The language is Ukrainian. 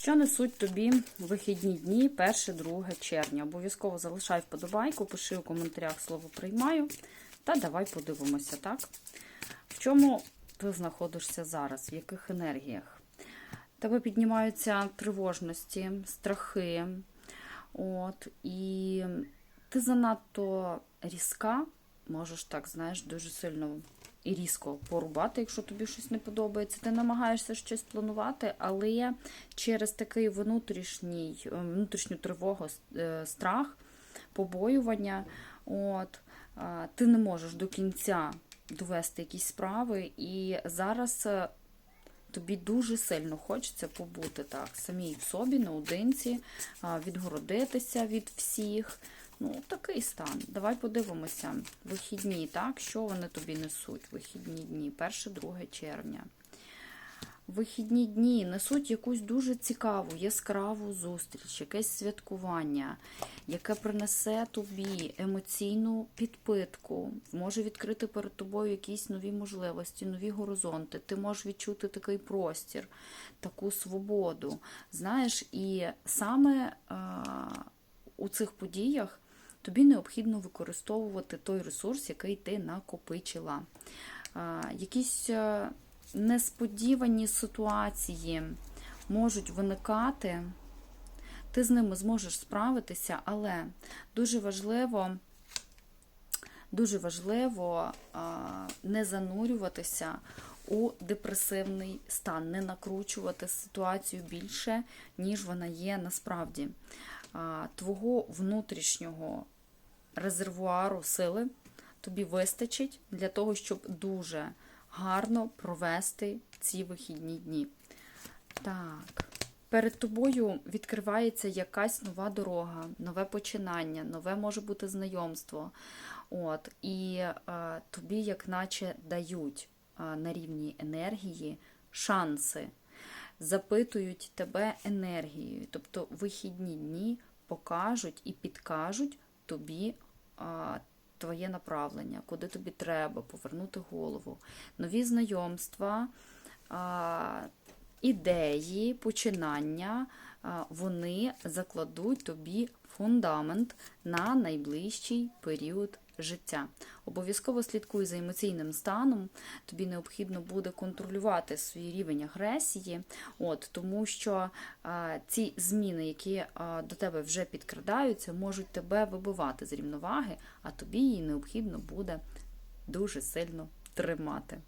Що несуть тобі вихідні дні 1-2 червня? Обов'язково залишай вподобайку, пиши у коментарях слово приймаю. Та давай подивимося, так? В чому ти знаходишся зараз? В яких енергіях? Тебе піднімаються тривожності, страхи. От, і ти занадто різка, можеш так, знаєш, дуже сильно і різко порубати, якщо тобі щось не подобається. Ти намагаєшся щось планувати, але через такий внутрішній, е, внутрішню тривогу, е, страх, побоювання, от, ти не можеш до кінця довести якісь справи, і зараз е, тобі дуже сильно хочеться побути так, самій в собі, наодинці, відгородитися від всіх. Ну, такий стан. Давай подивимося. Вихідні, так? Що вони тобі несуть? Вихідні дні, 1-2 червня. Вихідні дні несуть якусь дуже цікаву, яскраву зустріч, якесь святкування, яке принесе тобі емоційну підпитку, може відкрити перед тобою якісь нові можливості, нові горизонти. Ти можеш відчути такий простір, таку свободу. Знаєш, і саме а, у цих подіях тобі необхідно використовувати той ресурс, який ти накопичила. Якісь несподівані ситуації можуть виникати, ти з ними зможеш справитися, але дуже важливо, дуже важливо не занурюватися у депресивний стан, не накручувати ситуацію більше, ніж вона є насправді. Твого внутрішнього резервуару сили тобі вистачить для того, щоб дуже гарно провести ці вихідні дні. Так, перед тобою відкривається якась нова дорога, нове починання, нове може бути знайомство. От, І е, тобі, як наче, дають е, на рівні енергії шанси, запитують тебе енергією. Тобто вихідні дні покажуть і підкажуть тобі. Твоє направлення, куди тобі треба повернути голову, нові знайомства, ідеї, починання, вони закладуть тобі фундамент на найближчий період життя. Обов'язково слідкуй за емоційним станом, тобі необхідно буде контролювати свій рівень агресії, от, тому що а, ці зміни, які а, до тебе вже підкрадаються, можуть тебе вибивати з рівноваги, а тобі її необхідно буде дуже сильно тримати.